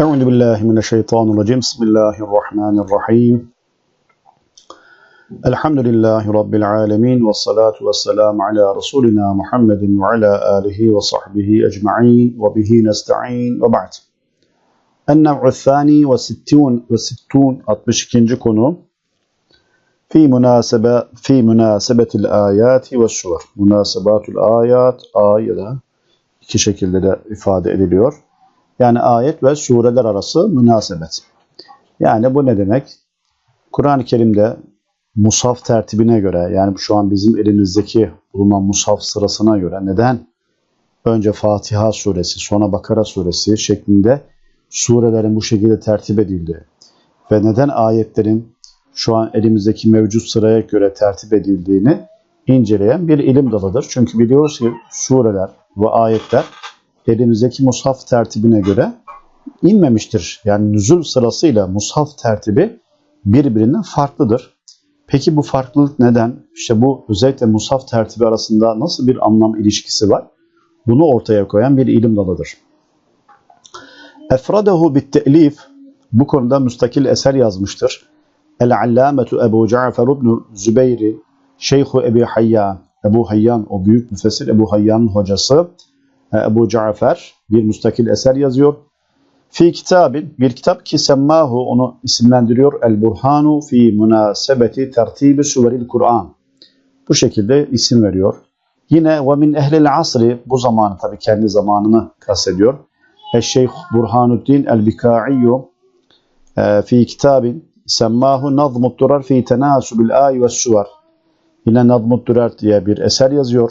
أعوذ بالله من الشيطان الرجيم. بسم الله الرحمن الرحيم. الحمد لله رب العالمين والصلاة والسلام على رسولنا محمد وعلى آله وصحبه أجمعين وبه نستعين. وبعد. النوع الثاني والستون والستون 62. konu في مناسبة في مناسبة الآيات والسور. مناسبات الآيات iki şekilde de ifade ediliyor. Yani ayet ve sureler arası münasebet. Yani bu ne demek? Kur'an-ı Kerim'de musaf tertibine göre yani şu an bizim elimizdeki bulunan musaf sırasına göre neden önce Fatiha suresi sonra Bakara suresi şeklinde surelerin bu şekilde tertip edildi ve neden ayetlerin şu an elimizdeki mevcut sıraya göre tertip edildiğini inceleyen bir ilim dalıdır. Çünkü biliyoruz ki sureler ve ayetler elimizdeki mushaf tertibine göre inmemiştir. Yani nüzul sırasıyla mushaf tertibi birbirinden farklıdır. Peki bu farklılık neden? İşte bu özellikle mushaf tertibi arasında nasıl bir anlam ilişkisi var? Bunu ortaya koyan bir ilim dalıdır. Efradehu bit bu konuda müstakil eser yazmıştır. El-Allametu Ebu Cafer ibn Zübeyri Şeyhu Ebu Hayyan Ebu Hayyan o büyük müfessir Ebu Hayyan'ın hocası Ebu Cafer bir müstakil eser yazıyor. Fi kitabin bir kitap ki semmahu onu isimlendiriyor. El Burhanu fi münasebeti tertibi suveril Kur'an. Bu şekilde isim veriyor. Yine ve min ehlil asri bu zamanı tabi kendi zamanını kastediyor. Eşşeyh Burhanuddin el-Bikaiyu fi kitabin semmahu nazmut durar fi tenasubil ay ve suvar. Yine Nazmut Durar diye bir eser yazıyor.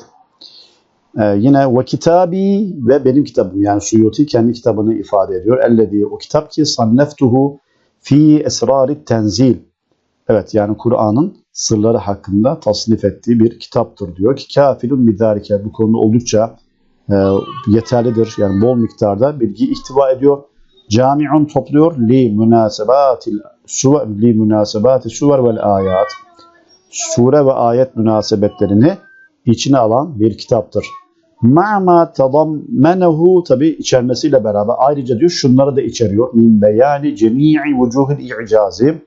Ee, yine ve kitabi ve benim kitabım yani Suyuti kendi kitabını ifade ediyor. Ellezî o kitap ki sanneftuhu fi esrari tenzil. Evet yani Kur'an'ın sırları hakkında tasnif ettiği bir kitaptır diyor ki kafilun bidârike bu konuda oldukça e, yeterlidir. Yani bol miktarda bilgi ihtiva ediyor. Camiun topluyor li münasebatil suver li münasebati suver vel ayat. Sure ve ayet münasebetlerini içine alan bir kitaptır. Ma'ma tadammenehu tabi içermesiyle beraber ayrıca diyor şunları da içeriyor. Min beyani cemi'i vucuhil i'cazi.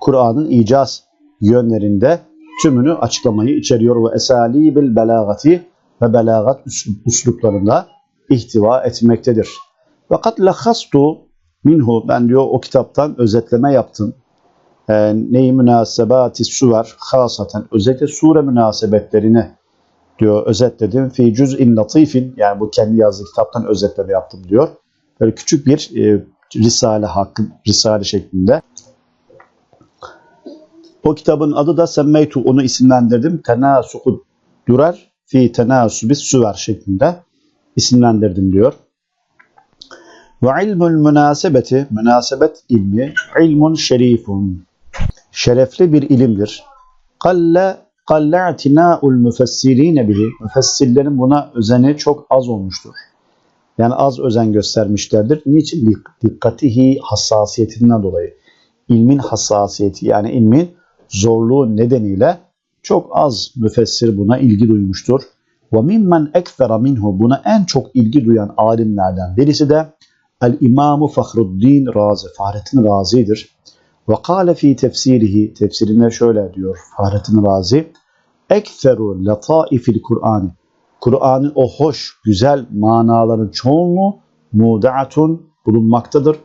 Kur'an'ın icaz yönlerinde tümünü açıklamayı içeriyor ve esalibil belagati ve belagat usluplarında ihtiva etmektedir. Fakat lahastu minhu ben diyor o kitaptan özetleme yaptım. E, neyi münasebati suver hasaten özellikle sure münasebetlerini diyor özetledim. Fi cüz'in latifin yani bu kendi yazdığı kitaptan özetleme yaptım diyor. Böyle küçük bir e, risale hakkı, risale şeklinde. O kitabın adı da Semmeytu onu isimlendirdim. Tenasuku durar fi tenasubis süver şeklinde isimlendirdim diyor. Ve ilmul münasebeti, münasebet ilmi, ilmun şerifun, şerefli bir ilimdir. Kalle i'tina'ul müfessirine bihi, müfessirlerin buna özeni çok az olmuştur. Yani az özen göstermişlerdir. Niçin? Dikkatihi hassasiyetinden dolayı. İlmin hassasiyeti yani ilmin zorluğu nedeniyle çok az müfessir buna ilgi duymuştur. Mimmen ekfera minhu buna en çok ilgi duyan alimlerden birisi de El İmamu Fahruddin Razi, Fahrettin Razi'dir. Ve kâle fî tefsirihi, tefsirinde şöyle diyor Fahrettin Razi. Ekferu letaifil Kur'an. Kur'an'ın o hoş, güzel manaların çoğunluğu muda'atun bulunmaktadır.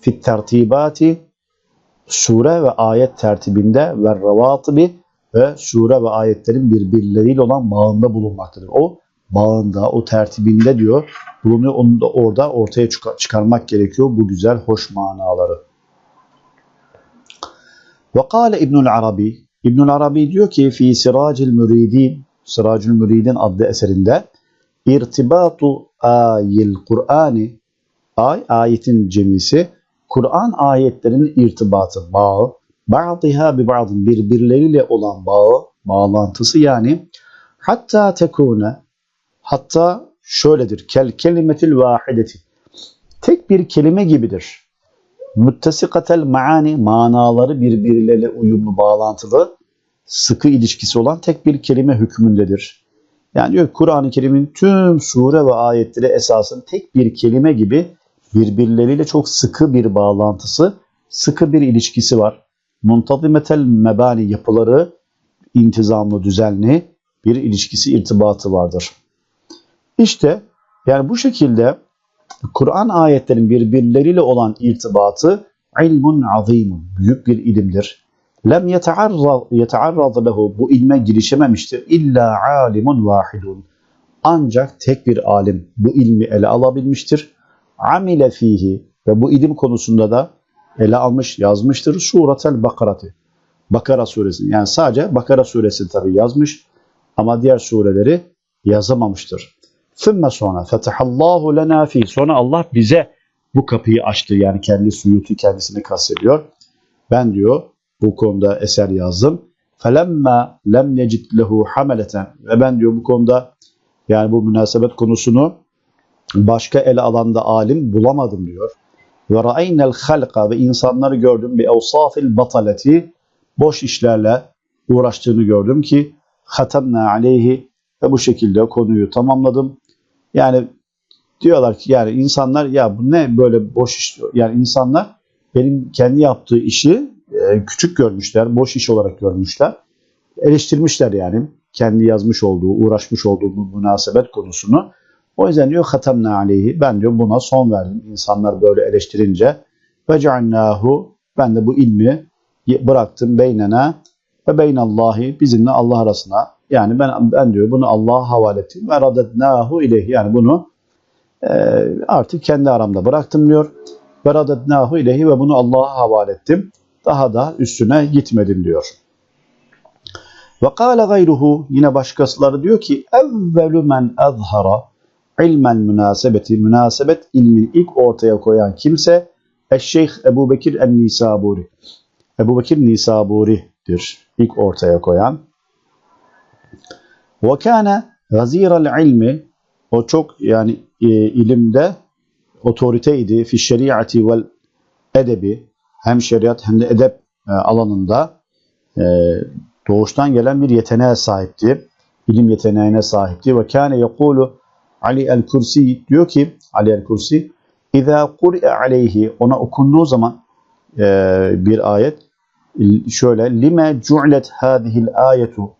Fit tertibati sure ve ayet tertibinde ve revatibi ve sure ve ayetlerin birbirleriyle olan bağında bulunmaktadır. O bağında, o tertibinde diyor bulunuyor. Onu da orada ortaya çıkarmak gerekiyor bu güzel, hoş manaları. Ve kâle İbnül Arabi, İbnül Arabi diyor ki fi Siracil Müridin, Siracil Müridin adlı eserinde irtibatu ayil Kur'ani ay ayetin cemisi Kur'an ayetlerinin irtibatı, bağı, ba'diha bi ba'dın birbirleriyle olan bağı, bağlantısı yani hatta tekune hatta şöyledir. Kel kelimetil vahideti. Tek bir kelime gibidir. Müttesikatel maani manaları birbirleriyle uyumlu, bağlantılı, sıkı ilişkisi olan tek bir kelime hükmündedir. Yani diyor Kur'an-ı Kerim'in tüm sure ve ayetleri esasın tek bir kelime gibi birbirleriyle çok sıkı bir bağlantısı, sıkı bir ilişkisi var. Muntazimetel mebani yapıları intizamlı, düzenli bir ilişkisi, irtibatı vardır. İşte yani bu şekilde Kur'an ayetlerin birbirleriyle olan irtibatı ilmun azimun, büyük bir ilimdir. Lem yetearraz lehu, bu ilme girişememiştir. İlla alimun vahidun. Ancak tek bir alim bu ilmi ele alabilmiştir. Amile fihi ve bu ilim konusunda da ele almış, yazmıştır. Suratel Bakarati. Bakara suresini yani sadece Bakara suresini tabi yazmış ama diğer sureleri yazamamıştır. Sümme sonra fetahallahu lena fi. Sonra Allah bize bu kapıyı açtı. Yani kendi suyutu kendisini kastediyor. Ben diyor bu konuda eser yazdım. Felemma lem necid lehu hameleten. Ve ben diyor bu konuda yani bu münasebet konusunu başka ele alanda alim bulamadım diyor. Ve ra'eynel halqa ve insanları gördüm bi evsafil bataleti boş işlerle uğraştığını gördüm ki hatemna aleyhi ve bu şekilde konuyu tamamladım. Yani diyorlar ki yani insanlar ya bu ne böyle boş iş yani insanlar benim kendi yaptığı işi e, küçük görmüşler, boş iş olarak görmüşler. Eleştirmişler yani kendi yazmış olduğu, uğraşmış olduğu bu münasebet konusunu. O yüzden diyor hatemna aleyhi ben diyor buna son verdim. İnsanlar böyle eleştirince ve cealnahu ben de bu ilmi bıraktım beynena ve beynallahi bizimle Allah arasına yani ben ben diyor bunu Allah'a havale ettim ve radednahu ileyhi yani bunu e, artık kendi aramda bıraktım diyor. Ve radednahu ileyhi ve bunu Allah'a havale ettim. Daha da üstüne gitmedim diyor. Ve kâle gayruhu yine başkasıları diyor ki evvelü men azhara ilmel münasebeti münasebet ilmin ilk ortaya koyan kimse Eşşeyh Ebu Bekir en-Nisaburi. Ebu Bekir Nisaburi'dir ilk ortaya koyan. Ve kâne gazîrel ilmi o çok yani e, ilimde otoriteydi fi şeriatı vel edebi hem şeriat hem de edep e, alanında e, doğuştan gelen bir yeteneğe sahipti. İlim yeteneğine sahipti. Ve kâne yekulu Ali el-Kursi diyor ki Ali el-Kursi İzâ kur'e aleyhi ona okunduğu zaman e, bir ayet şöyle lime cu'let hâzihil ayetu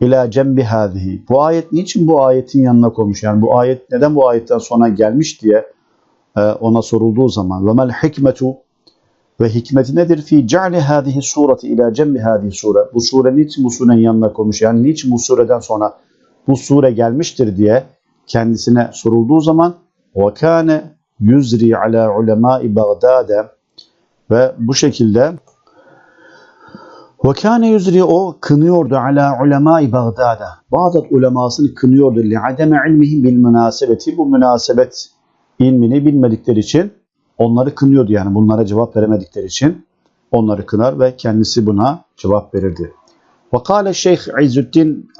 ila cembi hâzihi bu ayet niçin bu ayetin yanına konmuş yani bu ayet neden bu ayetten sonra gelmiş diye e, ona sorulduğu zaman ve mel hikmetu ve hikmeti nedir? Fi ce'li hâzihi sureti ila cembi hâzihi sure. Bu sure niçin bu surenin yanına konmuş? Yani niçin bu sureden sonra bu sure gelmiştir diye kendisine sorulduğu zaman ve kâne yüzri ala ulemâi Bagdâde ve bu şekilde ve kâne yüzri o kınıyordu ala ulemâi Bagdâde. Bağdat ulemasını kınıyordu. Li'ademe ilmihim bil münasebeti. Bu münasebet ilmini bilmedikleri için onları kınıyordu. Yani bunlara cevap veremedikleri için onları kınar ve kendisi buna cevap verirdi. Ve kâle şeyh İzzüddin,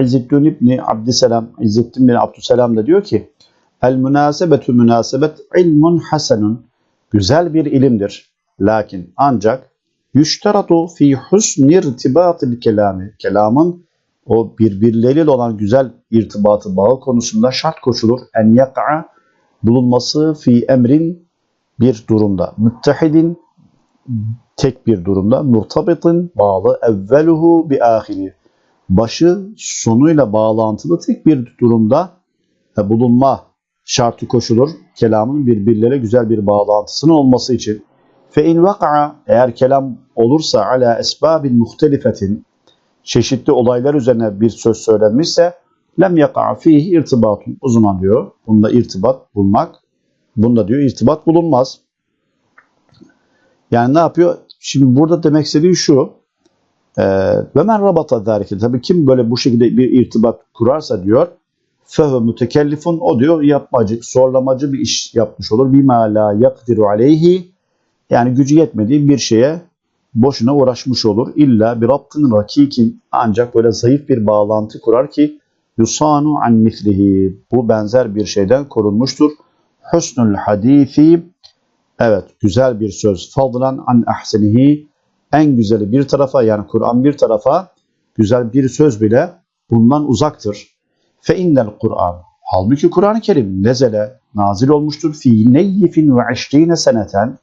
İzzüddin İbni Abdüselam, İzzüddin bin Abdüselam da diyor ki El münasebetu münasebet ilmun hasenun. Güzel bir ilimdir. Lakin ancak yüşteratu fi husn irtibatı kelami. Kelamın o birbirleriyle olan güzel irtibatı bağı konusunda şart koşulur. En yaka'a bulunması fi emrin bir durumda. Müttehidin tek bir durumda. Murtabitin bağlı. Evveluhu bi ahiri. Başı sonuyla bağlantılı tek bir durumda bulunma şartı koşulur. Kelamın birbirlere güzel bir bağlantısının olması için. Fe in vaka'a eğer kelam olursa ala esbabin muhtelifetin çeşitli olaylar üzerine bir söz söylenmişse lem yaka'a fihi irtibatun. O diyor bunda irtibat bulmak. Bunda diyor irtibat bulunmaz. Yani ne yapıyor? Şimdi burada demek istediği şu. Ve men rabata zâlike. Tabii kim böyle bu şekilde bir irtibat kurarsa diyor fehve mütekellifun o diyor yapmacı, zorlamacı bir iş yapmış olur. Bima la yakdiru aleyhi yani gücü yetmediği bir şeye boşuna uğraşmış olur. İlla bir rabtın rakikin ancak böyle zayıf bir bağlantı kurar ki yusanu an mislihi bu benzer bir şeyden korunmuştur. Husnul hadisi evet güzel bir söz fadlan an ahsenihi en güzeli bir tarafa yani Kur'an bir tarafa güzel bir söz bile bundan uzaktır. Fe innel Kur'an. Halbuki Kur'an-ı Kerim nezele nazil olmuştur. Fi neyyifin ve eşrine seneten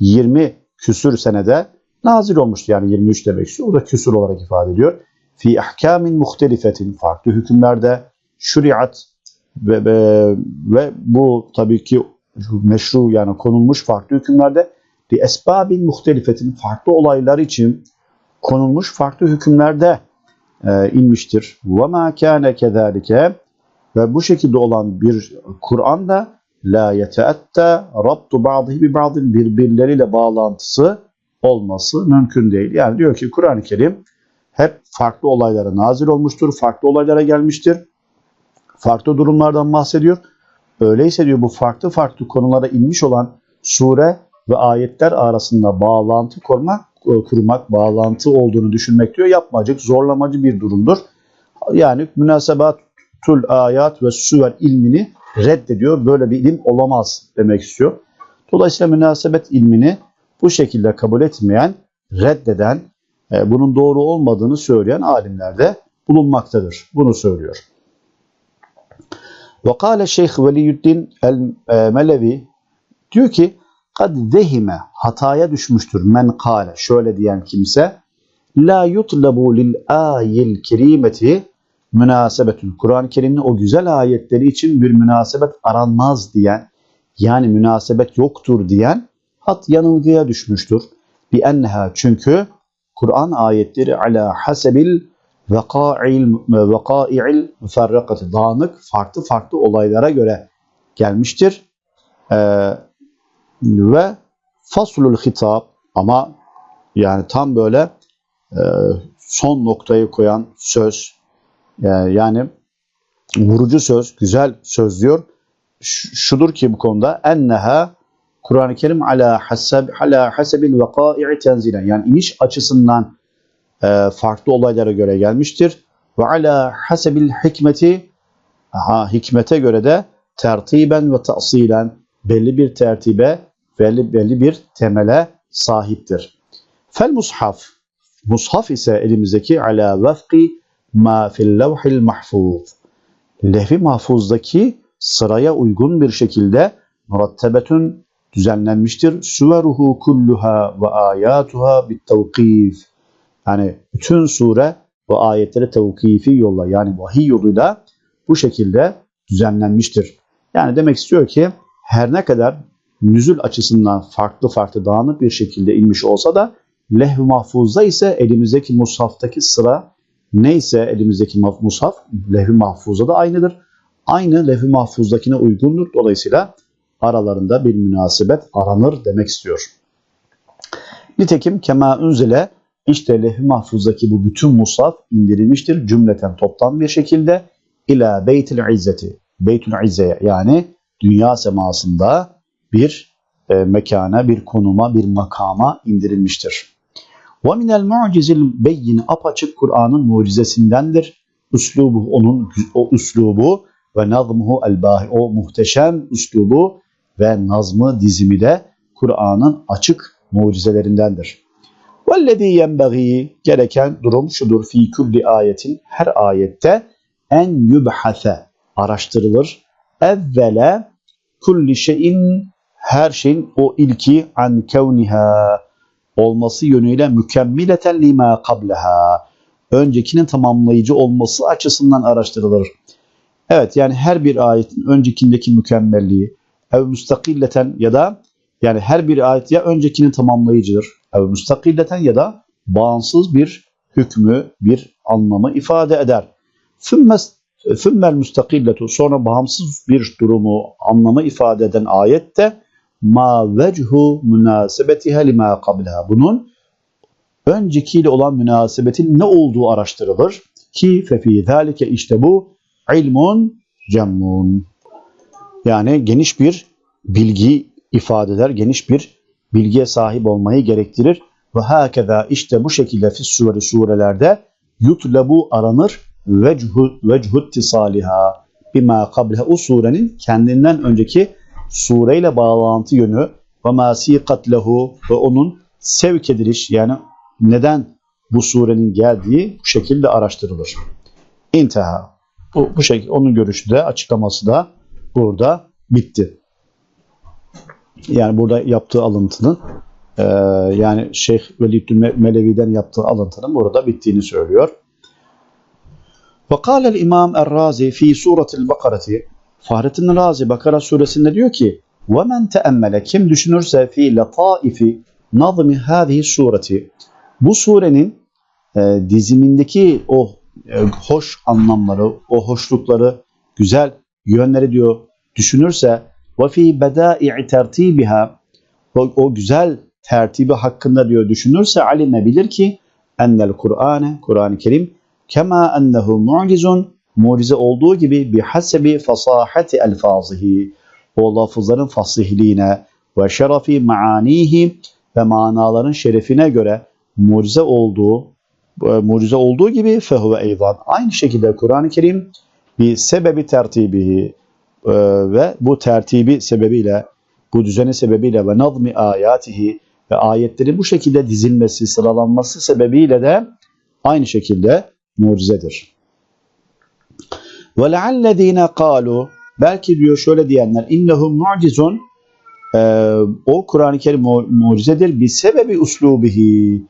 20 küsür senede nazil olmuştu. Yani 23 demek istiyor. O da küsür olarak ifade ediyor. Fi ahkamin muhtelifetin farklı hükümlerde şuriat ve, ve, ve bu tabii ki meşru yani konulmuş farklı hükümlerde li esbabin muhtelifetin farklı olaylar için konulmuş farklı hükümlerde e, inmiştir. Ve ma kâne kezâlike ve bu şekilde olan bir Kur'an'da la yeteatta rabtu ba'dihi bi ba'din birbirleriyle bağlantısı olması mümkün değil. Yani diyor ki Kur'an-ı Kerim hep farklı olaylara nazil olmuştur, farklı olaylara gelmiştir. Farklı durumlardan bahsediyor. Öyleyse diyor bu farklı farklı konulara inmiş olan sure ve ayetler arasında bağlantı kurmak, kurmak, bağlantı olduğunu düşünmek diyor yapmacık, zorlamacı bir durumdur. Yani münasebatul ayat ve süver ilmini reddediyor. Böyle bir ilim olamaz demek istiyor. Dolayısıyla münasebet ilmini bu şekilde kabul etmeyen, reddeden, e, bunun doğru olmadığını söyleyen alimler de bulunmaktadır. Bunu söylüyor. Kâle Şeyh Veliyüddin el-Melevi diyor ki kad zehime hataya düşmüştür men kâle şöyle diyen kimse la yutlabu lil ayil kerimeti münasebetün Kur'an-ı Kerim'in o güzel ayetleri için bir münasebet aranmaz diyen yani münasebet yoktur diyen hat yanılgıya düşmüştür. Bi enneha çünkü Kur'an ayetleri ala hasebil vaka'il vaka'il müferrakati dağınık farklı farklı olaylara göre gelmiştir. Ee, ve faslul hitap ama yani tam böyle e, son noktayı koyan söz e, yani vurucu söz, güzel söz diyor. Şudur ki bu konuda enneha Kur'an-ı Kerim ala hasab ala hasabil vaqa'i tenzilen yani iniş açısından e, farklı olaylara göre gelmiştir. Ve ala hasabil hikmeti aha, hikmete göre de tertiben ve ta'silen belli bir tertibe belli, belli bir temele sahiptir. Fel mushaf mushaf ise elimizdeki ala vefki ma fil levhil mahfuz lehvi mahfuzdaki sıraya uygun bir şekilde murattebetün düzenlenmiştir. Süveruhu kulluha ve ayatuha bit tevkif yani bütün sure ve ayetleri tevkifi yolla yani vahiy yoluyla bu şekilde düzenlenmiştir. Yani demek istiyor ki her ne kadar nüzül açısından farklı farklı dağınık bir şekilde inmiş olsa da lehv-i mahfuzda ise elimizdeki mushaftaki sıra neyse elimizdeki mushaf lehv-i mahfuzda da aynıdır. Aynı lehv-i mahfuzdakine uygundur. Dolayısıyla aralarında bir münasebet aranır demek istiyor. Nitekim kema unzile işte lehv-i mahfuzdaki bu bütün musaf indirilmiştir cümleten toptan bir şekilde ila beytil izzeti. Beytül izzeye yani dünya semasında bir e, mekana, bir konuma, bir makama indirilmiştir. Ve minel mu'cizil beyyin apaçık Kur'an'ın mucizesindendir. Üslubu onun o üslubu ve nazmuhu elbahi o muhteşem üslubu ve nazmı dizimi de Kur'an'ın açık mucizelerindendir. Vellezî yenbagî gereken durum şudur fi kulli ayetin her ayette en yubhase araştırılır. Evvele kulli şeyin her şeyin o ilki an kevniha olması yönüyle mükemmileten lima kableha öncekinin tamamlayıcı olması açısından araştırılır. Evet yani her bir ayetin öncekindeki mükemmelliği ev müstakilleten ya da yani her bir ayet ya öncekinin tamamlayıcıdır ev müstakilleten ya bağımsız bir hükmü, bir anlamı ifade eder. Fümmel müstakilletu sonra bağımsız bir durumu, anlamı ifade eden ayette ma vechu münasebetiha lima qablaha. Bunun öncekiyle olan münasebetin ne olduğu araştırılır ki fefi zalike işte bu ilmun cemmun. Yani geniş bir bilgi ifade eder, geniş bir bilgiye sahip olmayı gerektirir. Ve hakeza işte bu şekilde fis sure surelerde yutlebu aranır vechu vechu tisaliha bima qableha o surenin kendinden önceki sureyle bağlantı yönü ve masikat lehu ve onun sevk ediliş yani neden bu surenin geldiği bu şekilde araştırılır. İnteha. Bu, bu şekilde onun görüşü de açıklaması da burada bitti. Yani burada yaptığı alıntının e, yani Şeyh Velid Melevi'den yaptığı alıntının burada bittiğini söylüyor. وقال الإمام الرازي في سورة البقرة Fahrettin Razi Bakara suresinde diyor ki وَمَنْ تَأَمَّلَ Kim düşünürse fi lataifi nazmi hadihi sureti bu surenin e, dizimindeki o e, hoş anlamları, o hoşlukları, güzel yönleri diyor düşünürse ve fi bedai tertibiha o, o güzel tertibi hakkında diyor düşünürse alime bilir ki? ennel Kur'ane Kur'an-ı Kerim kema ennehu mu'cizun mucize olduğu gibi bir hasebi fasahati elfazihi o lafızların fasihliğine ve şerefi maanihi ve manaların şerefine göre mucize olduğu e, mucize olduğu gibi fehuve eyvan aynı şekilde Kur'an-ı Kerim bir sebebi tertibihi e, ve bu tertibi sebebiyle bu düzeni sebebiyle ve nazmi ayatihi ve ayetlerin bu şekilde dizilmesi, sıralanması sebebiyle de aynı şekilde mucizedir. Ve leallezine kalu belki diyor şöyle diyenler innehu mucizun e, o Kur'an-ı Kerim mu mucizedir bir sebebi uslubihi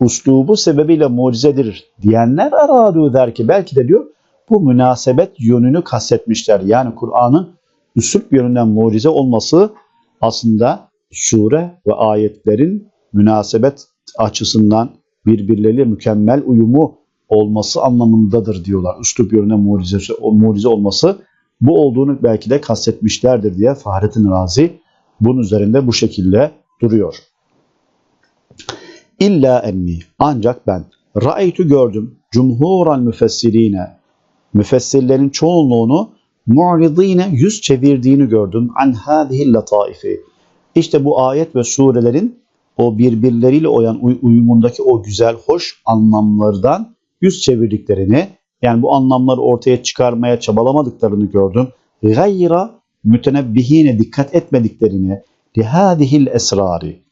uslubu sebebiyle mucizedir diyenler aradu der ki belki de diyor bu münasebet yönünü kastetmişler. Yani Kur'an'ın üslup yönünden mucize olması aslında sure ve ayetlerin münasebet açısından birbirleriyle mükemmel uyumu olması anlamındadır diyorlar. Üslup yönünden mucize, mucize olması bu olduğunu belki de kastetmişlerdir diye Fahrettin Razi bunun üzerinde bu şekilde duruyor. İlla enni ancak ben ra'aytu gördüm cumhural müfessirine müfessirlerin çoğunluğunu mu'ridine yüz çevirdiğini gördüm an hadihi lataifi. İşte bu ayet ve surelerin o birbirleriyle oyan uyumundaki o güzel hoş anlamlardan yüz çevirdiklerini yani bu anlamları ortaya çıkarmaya çabalamadıklarını gördüm. Gayra mütenebbihine dikkat etmediklerini lihadihil esrari.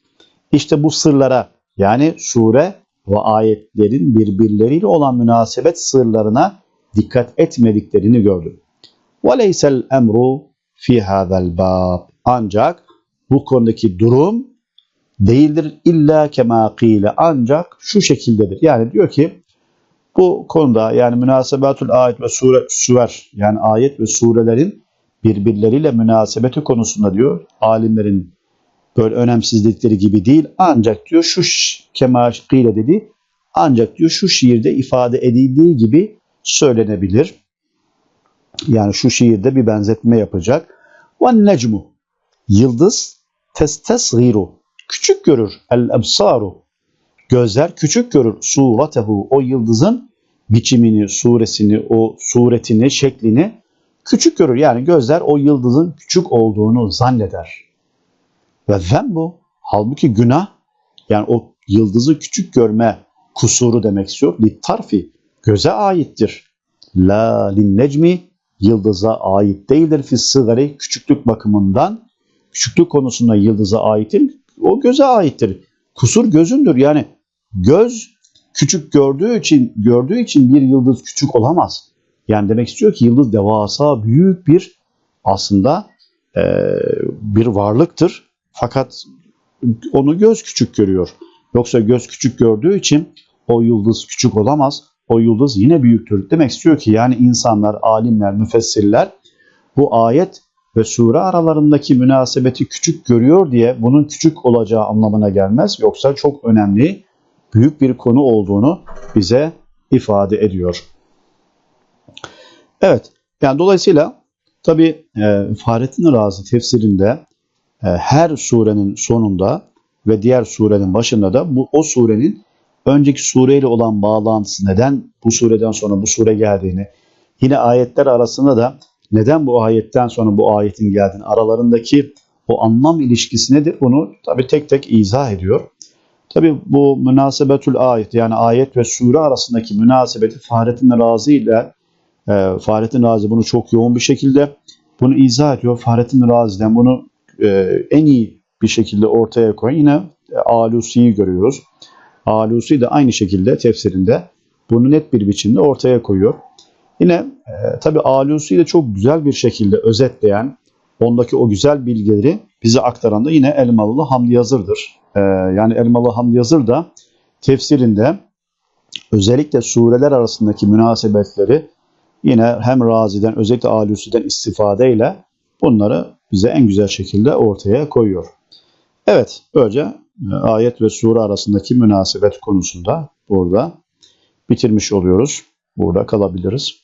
İşte bu sırlara yani sure ve ayetlerin birbirleriyle olan münasebet sırlarına dikkat etmediklerini gördüm. وَلَيْسَ الْاَمْرُ فِي هَذَا الْبَابِ Ancak bu konudaki durum değildir illa kema kile ancak şu şekildedir. Yani diyor ki bu konuda yani münasebatul ayet ve sure süver yani ayet ve surelerin birbirleriyle münasebeti konusunda diyor alimlerin böyle önemsizlikleri gibi değil ancak diyor şu kema kile dedi ancak diyor şu şiirde ifade edildiği gibi söylenebilir. Yani şu şiirde bir benzetme yapacak. Ve necmu yıldız testesgiru küçük görür el ebsaru gözler küçük görür suratehu o yıldızın biçimini, suresini, o suretini, şeklini küçük görür. Yani gözler o yıldızın küçük olduğunu zanneder. Ve bu halbuki günah yani o yıldızı küçük görme kusuru demek istiyor. Littarfi göze aittir. La lin necmi yıldıza ait değildir fi sigari küçüklük bakımından. Küçüklük konusunda yıldıza aittir. O göze aittir. Kusur gözündür. Yani göz küçük gördüğü için gördüğü için bir yıldız küçük olamaz. Yani demek istiyor ki yıldız devasa büyük bir aslında e, bir varlıktır. Fakat onu göz küçük görüyor. Yoksa göz küçük gördüğü için o yıldız küçük olamaz. O yıldız yine büyüktür. Demek istiyor ki yani insanlar, alimler, müfessirler bu ayet ve sure aralarındaki münasebeti küçük görüyor diye bunun küçük olacağı anlamına gelmez. Yoksa çok önemli, büyük bir konu olduğunu bize ifade ediyor. Evet, yani dolayısıyla tabi e, Fahrettin Razi tefsirinde e, her surenin sonunda ve diğer surenin başında da bu o surenin önceki sureyle olan bağlantısı neden bu sureden sonra bu sure geldiğini yine ayetler arasında da neden bu ayetten sonra bu ayetin geldiğini aralarındaki o anlam ilişkisi nedir bunu tabi tek tek izah ediyor. Tabi bu münasebetül ayet yani ayet ve sure arasındaki münasebeti Fahrettin Razi ile e, Fahrettin Razi bunu çok yoğun bir şekilde bunu izah ediyor. Fahrettin Razi'den bunu e, en iyi bir şekilde ortaya koyan yine e, Alusi'yi görüyoruz. Alusi de aynı şekilde tefsirinde bunu net bir biçimde ortaya koyuyor. Yine e, tabi Alusi'yi de çok güzel bir şekilde özetleyen, ondaki o güzel bilgileri bize aktaran da yine Elmalılı Hamdi Yazır'dır. E, yani Elmalı Hamdi Yazır da tefsirinde özellikle sureler arasındaki münasebetleri yine hem Razi'den özellikle Alusi'den istifadeyle bunları bize en güzel şekilde ortaya koyuyor. Evet, böylece ayet ve sure arasındaki münasebet konusunda burada bitirmiş oluyoruz. Burada kalabiliriz.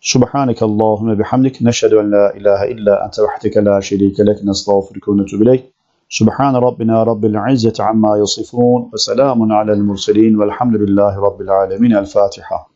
Subhaneke Allahümme bihamdik. Neşhedü en la ilahe illa ente vahdike la şerike lek. Nestağfirüke ve netubu ileyk. Subhane Rabbina Rabbil izzeti amma yasifun ve selamun alel murselin velhamdülillahi Rabbil alemin. El Fatiha.